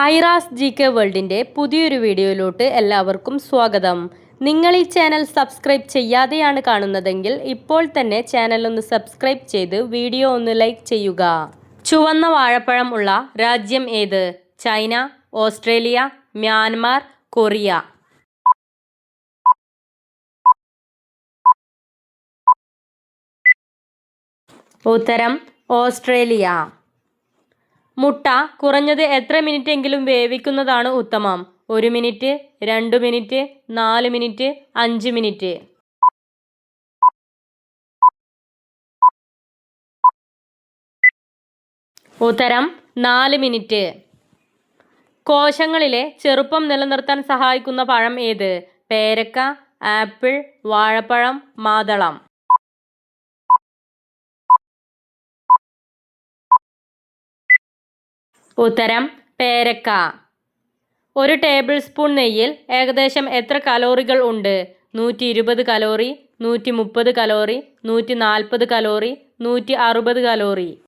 Aira's G K വേൾഡിന്റെ പുതിയൊരു വീഡിയോയിലോട്ട് എല്ലാവർക്കും സ്വാഗതം. നിങ്ങൾ ഈ ചാനൽ സബ്സ്ക്രൈബ് ചെയ്യാതെയാണ് കാണുന്നതെങ്കിൽ ഇപ്പോൾ തന്നെ ചാനൽ ഒന്ന് സബ്സ്ക്രൈബ് ചെയ്ത് വീഡിയോ ഒന്ന് ലൈക്ക് ചെയ്യുക. ചുവന്ന വാഴപ്പഴം ഉള്ള രാജ്യം ഏത്? China Australia Myanmar Korea. ഉത്തരം ഓസ്ട്രേലിയ. മുട്ട കുറഞ്ഞത് എത്ര മിനിറ്റ് എങ്കിലും വേവിക്കുന്നതാണ് ഉത്തമം? ഒരു മിനിറ്റ് രണ്ട് മിനിറ്റ് നാല് മിനിറ്റ് അഞ്ച് മിനിറ്റ്. ഉത്തരം നാല് മിനിറ്റ്. കോശങ്ങളിലെ ചെറുപ്പം നിലനിർത്താൻ സഹായിക്കുന്ന പഴം ഏത്? പേരക്ക ആപ്പിൾ വാഴപ്പഴം മാതളം. ഉത്തരം പേരക്ക. ഒരു ടേബിൾ സ്പൂൺ നെയ്യിൽ ഏകദേശം എത്ര കലോറികൾ ഉണ്ട്? നൂറ്റി ഇരുപത് കലോറി നൂറ്റി മുപ്പത് കലോറി നൂറ്റി നാൽപ്പത് കലോറി നൂറ്റി അറുപത് കലോറി.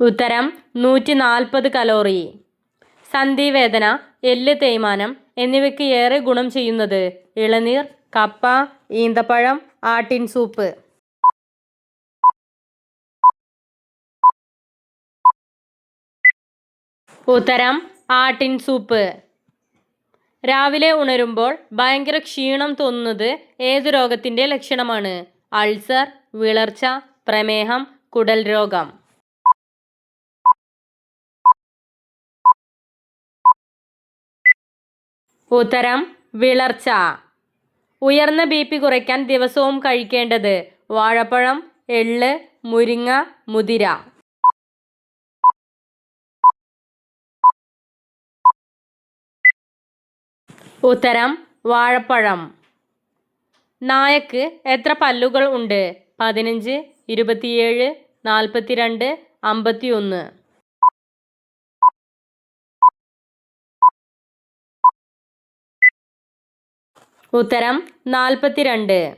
ഉത്തരം നൂറ്റി നാൽപ്പത് കലോറി സന്ധിവേദന എല്ല് തേയ്മാനം എന്നിവയ്ക്ക് ഏറെ ഗുണം ചെയ്യുന്നത് ഇളനീർ കപ്പ ഈന്തപ്പഴം ആട്ടിൻ സൂപ്പ്. ഉത്തരം ആട്ടിൻ സൂപ്പ്. രാവിലെ ഉണരുമ്പോൾ ഭയങ്കര ക്ഷീണം തോന്നുന്നത് ഏത് രോഗത്തിന്റെ ലക്ഷണമാണ്? അൾസർ വിളർച്ച പ്രമേഹം കുടൽ രോഗം. ഉത്തരം വിളർച്ച. ഉയർന്ന ബി പി കുറയ്ക്കാൻ ദിവസവും കഴിക്കേണ്ടത് വാഴപ്പഴം എള്ള് മുരിങ്ങ മുതിര. ഉത്തരം വാഴപ്പഴം. നായക്ക് എത്ര പല്ലുകൾ ഉണ്ട്? പതിനഞ്ച് ഇരുപത്തിയേഴ് നാൽപ്പത്തിരണ്ട് അമ്പത്തിയൊന്ന്. ഉത്തരം നാൽപ്പത്തിരണ്ട്.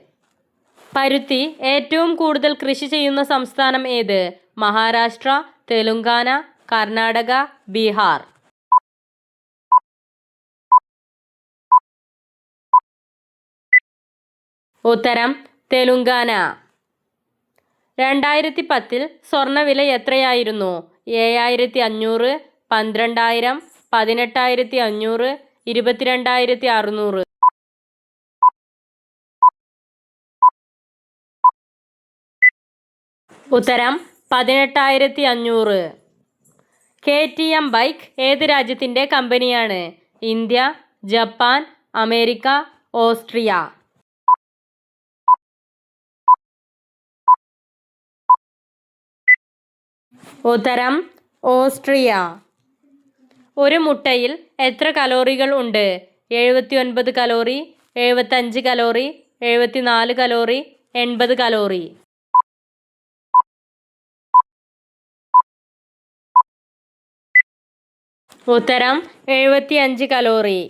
പരുത്തി ഏറ്റവും കൂടുതൽ കൃഷി ചെയ്യുന്ന സംസ്ഥാനം ഏത്? മഹാരാഷ്ട്ര തെലുങ്കാന കർണാടക ബീഹാർ. ഉത്തരം തെലുങ്കാന. രണ്ടായിരത്തി പത്തിൽ സ്വർണവില എത്രയായിരുന്നു? ഏഴായിരത്തി അഞ്ഞൂറ് പന്ത്രണ്ടായിരം പതിനെട്ടായിരത്തി അഞ്ഞൂറ് ഇരുപത്തിരണ്ടായിരത്തി അറുന്നൂറ് ഉത്തരം പതിനെട്ടായിരത്തി അഞ്ഞൂറ് കെ ടി എം ബൈക്ക് ഏത് രാജ്യത്തിന്റെ കമ്പനിയാണ്? India Japan America Austria. ഉത്തരം ഓസ്ട്രിയ. ഒരു മുട്ടയിൽ എത്ര കലോറികൾ ഉണ്ട്? എഴുപത്തി ഒൻപത് കലോറി എഴുപത്തഞ്ച് കലോറി എഴുപത്തിനാല് കലോറി എൺപത് കലോറി. ഉത്തരം എഴുപത്തിയഞ്ച് കലോറി.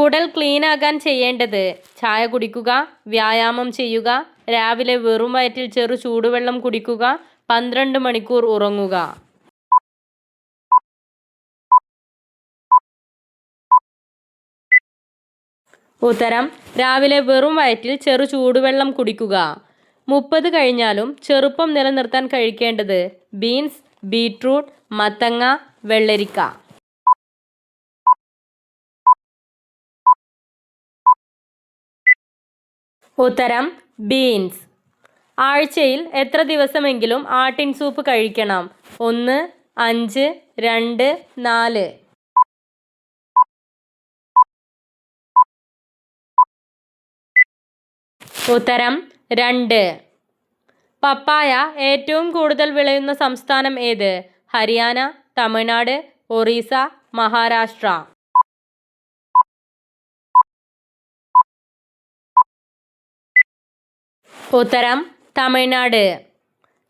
കുടൽ ക്ലീൻ ചെയ്യേണ്ടത് ചായ കുടിക്കുക വ്യായാമം ചെയ്യുക രാവിലെ വെറും വയറ്റിൽ ചെറു ചൂടുവെള്ളം കുടിക്കുക പന്ത്രണ്ട് മണിക്കൂർ ഉറങ്ങുക. ഉത്തരം രാവിലെ വെറും വയറ്റിൽ ചെറു ചൂടുവെള്ളം കുടിക്കുക. മുപ്പത് കഴിഞ്ഞാലും ചെറുപ്പം നിലനിർത്താൻ കഴിക്കേണ്ടത് ബീൻസ് ബീട്രൂട്ട് മത്തങ്ങ വെള്ളരിക്ക. ഉത്തരം ബീൻസ്. ആഴ്ചയിൽ എത്ര ദിവസമെങ്കിലും ആട്ടിൻ സൂപ്പ് കഴിക്കണം? ഒന്ന് അഞ്ച് രണ്ട് നാല്. ഉത്തരം രണ്ട്. പപ്പായ ഏറ്റവും കൂടുതൽ വിളയുന്ന സംസ്ഥാനം ഏത്? ഹരിയാന തമിഴ്നാട് ഒറീസ മഹാരാഷ്ട്ര. ഉത്തരം തമിഴ്നാട്.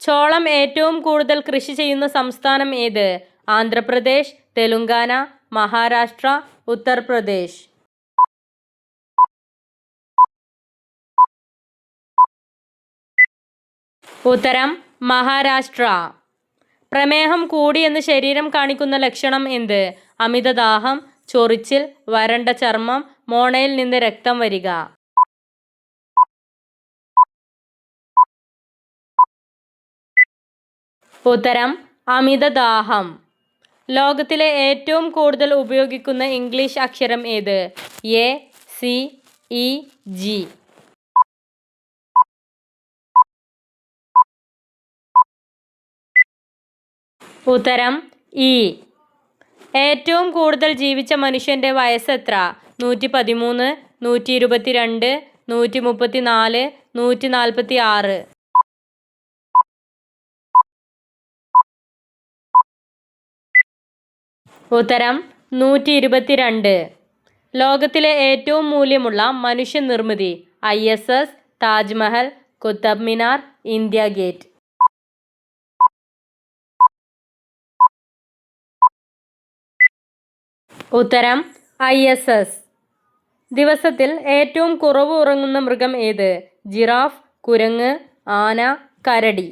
ചോളം ഏറ്റവും കൂടുതൽ കൃഷി ചെയ്യുന്ന സംസ്ഥാനം ഏത്? ആന്ധ്രാപ്രദേശ് തെലുങ്കാന മഹാരാഷ്ട്ര ഉത്തർപ്രദേശ്. ഉത്തരം മഹാരാഷ്ട്ര. പ്രമേഹം കൂടിയെന്ന് ശരീരം കാണിക്കുന്ന ലക്ഷണം എന്ത്? അമിതദാഹം ചൊറിച്ചിൽ വരണ്ട ചർമ്മം മോണയിൽ നിന്ന് രക്തം വരിക. ഉത്തരം അമിത ദാഹം ലോകത്തിലെ ഏറ്റവും കൂടുതൽ ഉപയോഗിക്കുന്ന ഇംഗ്ലീഷ് അക്ഷരം ഏത്? A C E G. ഉത്തരം ഇ. ഏറ്റവും കൂടുതൽ ജീവിച്ച മനുഷ്യന്റെ വയസ്സ് എത്ര? നൂറ്റി പതിമൂന്ന് നൂറ്റി ഇരുപത്തി രണ്ട് നൂറ്റി മുപ്പത്തി നാല് നൂറ്റി നാൽപ്പത്തി ആറ് ഉത്തരം നൂറ്റി ഇരുപത്തിരണ്ട് ലോകത്തിലെ ഏറ്റവും മൂല്യമുള്ള മനുഷ്യനിർമ്മിതി I S S Taj Mahal Qutub Minar India Gate. ഉത്തരം ഐ എസ് എസ്. ദിവസത്തിൽ ഏറ്റവും കുറവ് ഉറങ്ങുന്ന മൃഗം ഏത്? ജിറാഫ് കുരങ്ങ് ആന കരടി.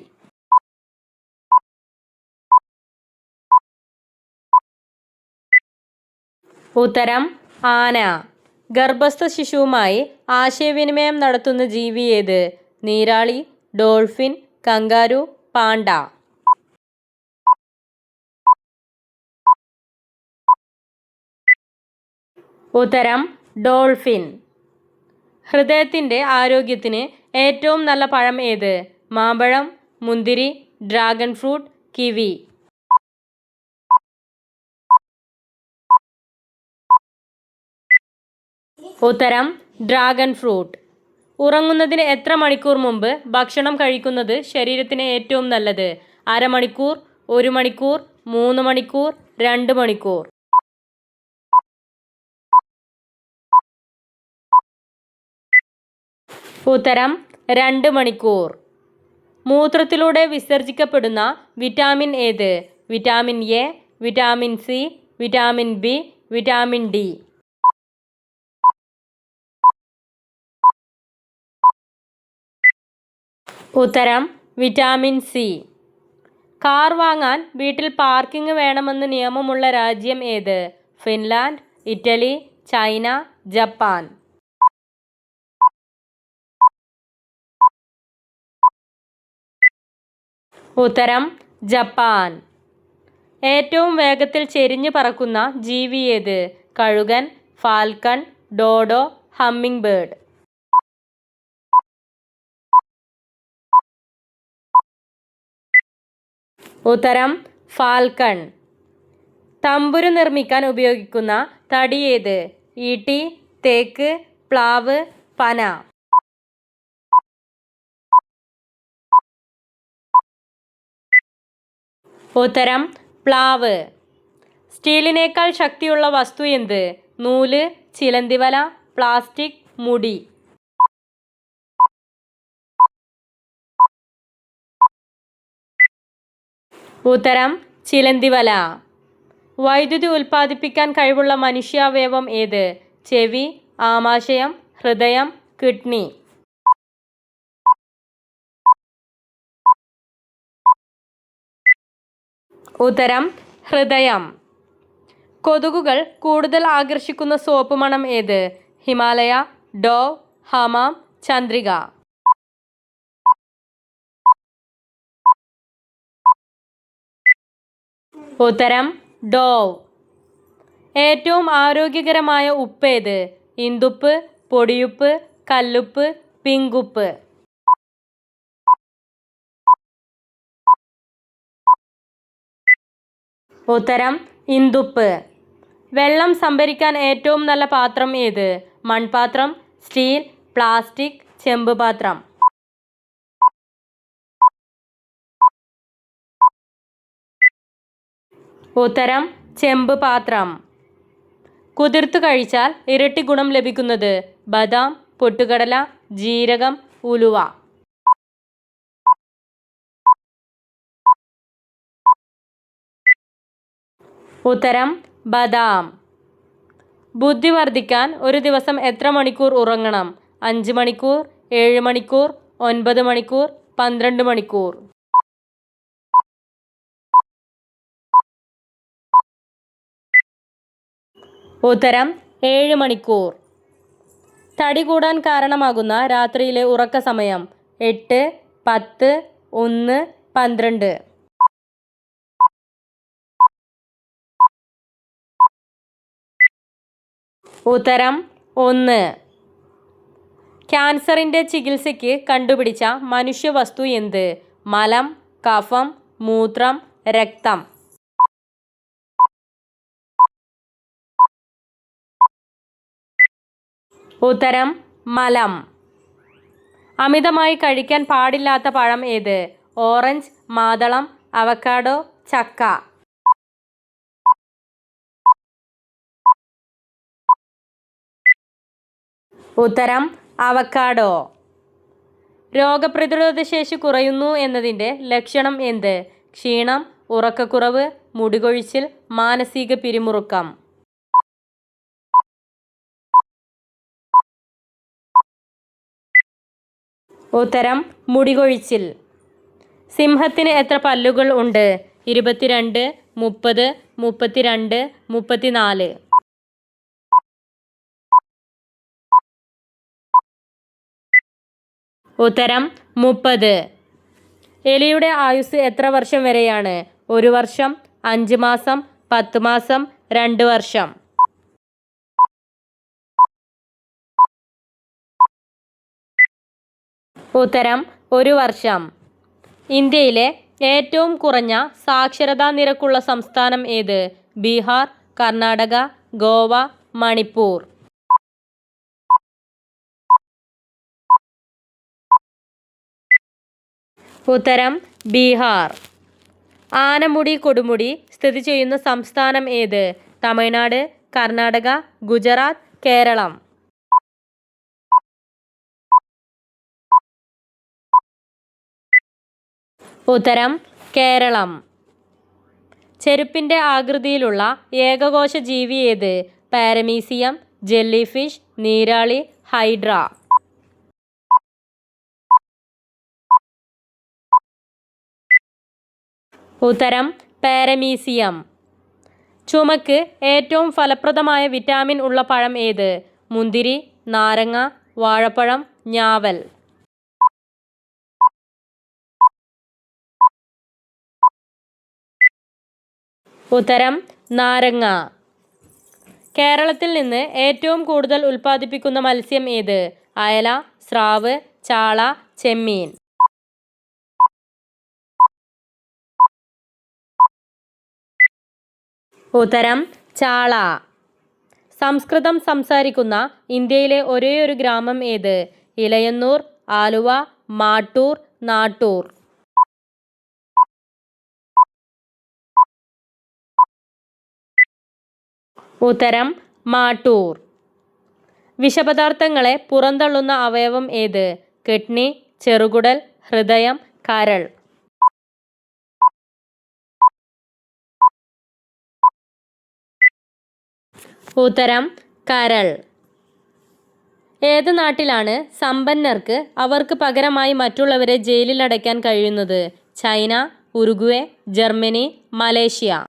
ഉത്തരം ആന. ഗർഭസ്ഥ ശിശുവുമായി ആശയവിനിമയം നടത്തുന്ന ജീവി ഏത്? നീരാളി ഡോൾഫിൻ കങ്കാരു പാണ്ട. ഉത്തരം ഡോൾഫിൻ. ഹൃദയത്തിന്റെ ആരോഗ്യത്തിന് ഏറ്റവും നല്ല പഴം ഏത്? മാമ്പഴം മുന്തിരി ഡ്രാഗൺ ഫ്രൂട്ട് കിവി. ഉത്തരം ഡ്രാഗൺ ഫ്രൂട്ട്. ഉറങ്ങുന്നതിന് എത്ര മണിക്കൂർ മുമ്പ് ഭക്ഷണം കഴിക്കുന്നത് ശരീരത്തിന് ഏറ്റവും നല്ലത്? അരമണിക്കൂർ ഒരു മണിക്കൂർ മൂന്ന് മണിക്കൂർ രണ്ട് മണിക്കൂർ. ഉത്തരം രണ്ട് മണിക്കൂർ. മൂത്രത്തിലൂടെ വിസർജിക്കപ്പെടുന്ന വിറ്റാമിൻ ഏത്? Vitamin A vitamin C vitamin B vitamin D. ഉത്തരം വിറ്റാമിൻ സി. കാർ വാങ്ങാൻ വീട്ടിൽ പാർക്കിംഗ് വേണമെന്ന് നിയമമുള്ള രാജ്യം ഏത്? Finland Italy China Japan. ഉത്തരം ജപ്പാൻ. ഏറ്റവും വേഗത്തിൽ ചെരിഞ്ഞു പറക്കുന്ന ജീവി ഏത്? കഴുകൻ ഫാൽക്കൺ ഡോഡോ ഹമ്മിങ് ബേർഡ്. ഉത്തരം ഫാൽക്കൺ. തമ്പുരു നിർമ്മിക്കാൻ ഉപയോഗിക്കുന്ന തടി ഏത്? ഈട്ടി തേക്ക് പ്ലാവ് പന. ഉത്തരം പ്ലാവ്. സ്റ്റീലിനേക്കാൾ ശക്തിയുള്ള വസ്തു എന്ത്? നൂൽ ചിലന്തിവല പ്ലാസ്റ്റിക് മുടി. ഉത്തരം ചിലന്തിവല. വൈദ്യുതി ഉൽപ്പാദിപ്പിക്കാൻ കഴിവുള്ള മനുഷ്യാവയവം ഏത്? ചെവി ആമാശയം ഹൃദയം കിഡ്നി. ഉത്തരം ഹൃദയം. കൊതുകുകൾ കൂടുതൽ ആകർഷിക്കുന്ന സോപ്പ് മണം ഏത്? ഹിമാലയ ഡോ ഹമാം ചന്ദ്രിക. ഉത്തരം ഡോവ് ഏറ്റവും ആരോഗ്യകരമായ ഉപ്പ് ഇന്ദുപ്പ് പൊടിയുപ്പ് കല്ലുപ്പ് പിങ്കുപ്പ്. ഉത്തരം ഇന്ദുപ്പ്. വെള്ളം സംഭരിക്കാൻ ഏറ്റവും നല്ല പാത്രം ഏത്? മൺപാത്രം സ്റ്റീൽ പ്ലാസ്റ്റിക് ചെമ്പ് പാത്രം. ഉത്തരം ചെമ്പ് പാത്രം. കുതിർത്ത് കഴിച്ചാൽ ഇരട്ടി ഗുണം ലഭിക്കുന്നത് ബദാം പൊട്ടുകടല ജീരകം ഉലുവ. ഉത്തരം ബദാം. ബുദ്ധി വർദ്ധിക്കാൻ ഒരു ദിവസം എത്ര മണിക്കൂർ ഉറങ്ങണം? അഞ്ച് മണിക്കൂർ ഏഴ് മണിക്കൂർ ഒൻപത് മണിക്കൂർ പന്ത്രണ്ട് മണിക്കൂർ. ഉത്തരം ഏഴ് മണിക്കൂർ. തടി കൂടാൻ കാരണമാകുന്ന രാത്രിയിലെ ഉറക്ക സമയം എട്ട് പത്ത് ഒന്ന് പന്ത്രണ്ട്. ഉത്തരം ഒന്ന്. ക്യാൻസറിന്റെ ചികിത്സയ്ക്ക് കണ്ടുപിടിച്ച മനുഷ്യവസ്തു എന്ത്? മലം കഫം മൂത്രം രക്തം. ഉത്തരം മലം. അമിതമായി കഴിക്കാൻ പാടില്ലാത്ത പഴം ഏത്? ഓറഞ്ച് മാതളം അവക്കാഡോ ചക്ക. ഉത്തരം അവക്കാഡോ രോഗപ്രതിരോധ ശേഷി കുറയുന്നു എന്നതിന്റെ ലക്ഷണം എന്ത്? ക്ഷീണം ഉറക്കക്കുറവ് മുടികൊഴിച്ചിൽ മാനസിക പിരിമുറുക്കം. ഉത്തരം മുടികൊഴിച്ചിൽ. സിംഹത്തിന് എത്ര പല്ലുകൾ ഉണ്ട്? ഇരുപത്തിരണ്ട് മുപ്പത് മുപ്പത്തിരണ്ട് മുപ്പത്തിനാല്. ഉത്തരം മുപ്പത്. എലിയുടെ ആയുസ് എത്ര വർഷം വരെയാണ്? ഒരു വർഷം അഞ്ച് മാസം പത്ത് മാസം രണ്ട് വർഷം. ഉത്തരം ഒരു വർഷം. ഇന്ത്യയിലെ ഏറ്റവും കുറഞ്ഞ സാക്ഷരതാ നിരക്കുള്ള സംസ്ഥാനം ഏത്? ബീഹാർ കർണാടക ഗോവ മണിപ്പൂർ. ഉത്തരം ബീഹാർ. ആനമുടി കൊടുമുടി സ്ഥിതി ചെയ്യുന്ന സംസ്ഥാനം ഏത്? തമിഴ്നാട് കർണാടക ഗുജറാത്ത് കേരളം. ഉത്തരം കേരളം. ചെരുപ്പിന്റെ ആകൃതിയിലുള്ള ഏകകോശ ജീവി ഏത്? പാരമീസിയം ജെല്ലിഫിഷ് നീരാളി ഹൈഡ്ര. ഉത്തരം പാരമീസിയം. ചുമക്ക് ഏറ്റവും ഫലപ്രദമായ വിറ്റാമിൻ ഉള്ള പഴം ഏത്? മുന്തിരി നാരങ്ങ വാഴപ്പഴം ഞാവൽ. ഉത്തരം നാരങ്ങ. കേരളത്തിൽ നിന്ന് ഏറ്റവും കൂടുതൽ ഉൽപ്പാദിപ്പിക്കുന്ന മത്സ്യം ഏത്? അയല സ്രാവ് ചാള ചെമ്മീൻ. ഉത്തരം ചാള. സംസ്കൃതം സംസാരിക്കുന്ന ഇന്ത്യയിലെ ഒരേയൊരു ഗ്രാമം ഏത്? ഇലയന്നൂർ ആലുവ മാട്ടൂർ നാട്ടൂർ. ഉത്തരം മാട്ടൂർ. വിഷപദാർത്ഥങ്ങളെ പുറന്തള്ളുന്ന അവയവം ഏത്? കിഡ്നി ചെറുകുടൽ ഹൃദയം കരൾ. ഉത്തരം കരൾ. ഏത് നാട്ടിലാണ് സമ്പന്നർക്ക് അവർക്ക് പകരമായി മറ്റുള്ളവരെ ജയിലിൽ അടയ്ക്കാൻ കഴിയുന്നത്? China Uruguay Germany Malaysia.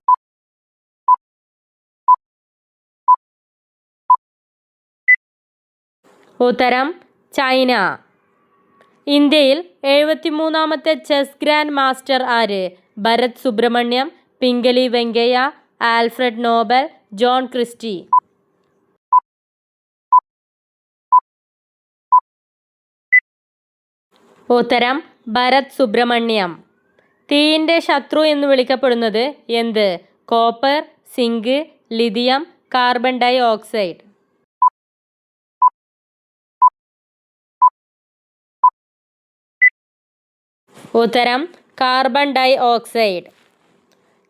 ഉത്തരം ചൈന. ഇന്ത്യയിൽ എഴുപത്തിമൂന്നാമത്തെ ചെസ് ഗ്രാൻഡ് മാസ്റ്റർ ആര്? Bharat Subrahmanyam Pingali Venkayya Alfred Nobel John Christie. ഉത്തരം ഭരത് സുബ്രഹ്മണ്യം. തീയിന്റെ ശത്രു എന്ന് വിളിക്കപ്പെടുന്നത് എന്ത്? Copper zinc lithium carbon dioxide. ഉത്തരം കാർബൺ ഡൈ ഓക്സൈഡ്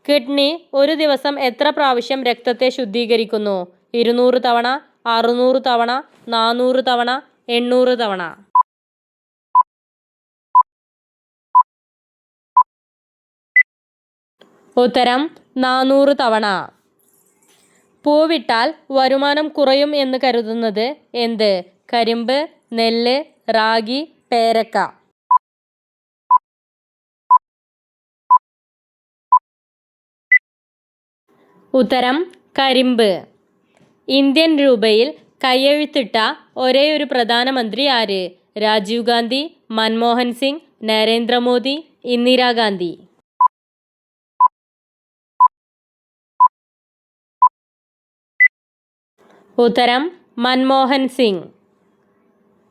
കിഡ്നി ഒരു ദിവസം എത്ര പ്രാവശ്യം രക്തത്തെ ശുദ്ധീകരിക്കുന്നു? ഇരുന്നൂറ് തവണ അറുന്നൂറ് തവണ നാനൂറ് തവണ എണ്ണൂറ് തവണ. ഉത്തരം നാനൂറ് തവണ. പൂവിട്ടാൽ വരുമാനം കുറയും എന്ന് കരുതുന്നത് എന്ത്? കരിമ്പ് നെല്ല് റാഗി പേരക്ക. ഉത്തരം കരിമ്പ്. ഇന്ത്യൻ രൂപയിൽ കൈയെഴുത്തിട്ട ഒരേയൊരു പ്രധാനമന്ത്രി ആര്? രാജീവ് ഗാന്ധി മൻമോഹൻ സിംഗ് നരേന്ദ്രമോദി ഇന്ദിരാഗാന്ധി. ഉത്തരം മൻമോഹൻ സിംഗ്.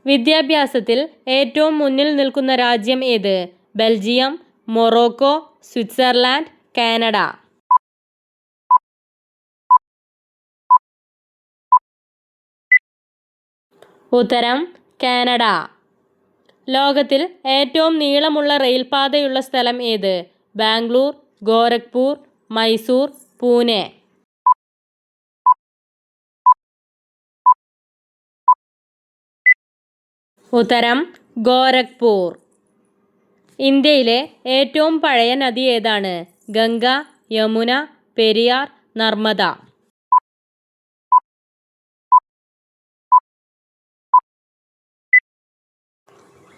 വിദ്യാഭ്യാസത്തിൽ ഏറ്റവും മുന്നിൽ നിൽക്കുന്ന രാജ്യം ഏത്? Belgium Morocco Switzerland Canada. ഉത്തരം കാനഡ. ലോകത്തിൽ ഏറ്റവും നീളമുള്ള റെയിൽപാതയുള്ള സ്ഥലം ഏത്? ബാംഗ്ലൂർ ഗോരഖ്പൂർ മൈസൂർ പൂനെ. ഉത്തരം ഗോരഖ്പൂർ. ഇന്ത്യയിലെ ഏറ്റവും പഴയ നദി ഏതാണ്? ഗംഗ യമുന പെരിയാർ നർമ്മദ.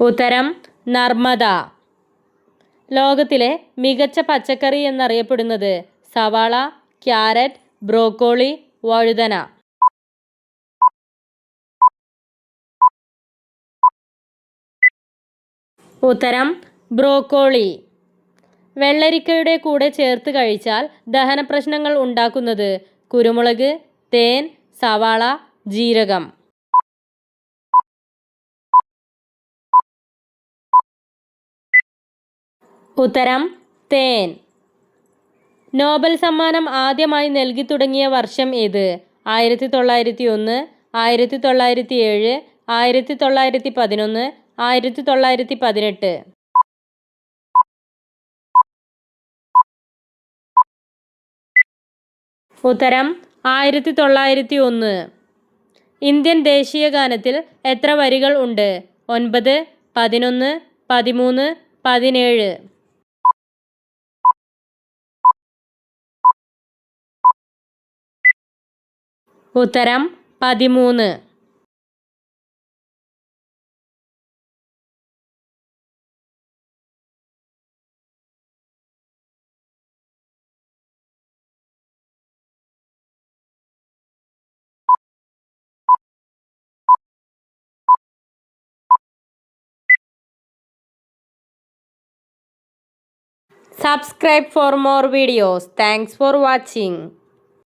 ഉത്തരം നർമ്മദ. ലോകത്തിലെ മികച്ച പച്ചക്കറി എന്നറിയപ്പെടുന്നത് സവാള ക്യാരറ്റ് ബ്രോക്കോളി വഴുതന. ഉത്തരം ബ്രോക്കോളി. വെള്ളരിക്കയുടെ കൂടെ ചേർത്ത് കഴിച്ചാൽ ദഹന പ്രശ്നങ്ങൾ ഉണ്ടാക്കുന്നത് കുരുമുളക് തേൻ സവാള ജീരകം. ഉത്തരം തേൻ. നോബൽ സമ്മാനം ആദ്യമായി നൽകി തുടങ്ങിയ വർഷം ഏത്? ആയിരത്തി തൊള്ളായിരത്തി ഒന്ന് ആയിരത്തി തൊള്ളായിരത്തി ഏഴ് ആയിരത്തി തൊള്ളായിരത്തി പതിനൊന്ന് ആയിരത്തി തൊള്ളായിരത്തി പതിനെട്ട്. ഉത്തരം ആയിരത്തി തൊള്ളായിരത്തി ഒന്ന്. ഇന്ത്യൻ ദേശീയ ഗാനത്തിൽ എത്ര വരികൾ ഉണ്ട്? ഒൻപത് പതിനൊന്ന് പതിമൂന്ന് പതിനേഴ്. ഉത്തരം പതിമൂന്ന് Subscribe for more videos. Thanks for watching.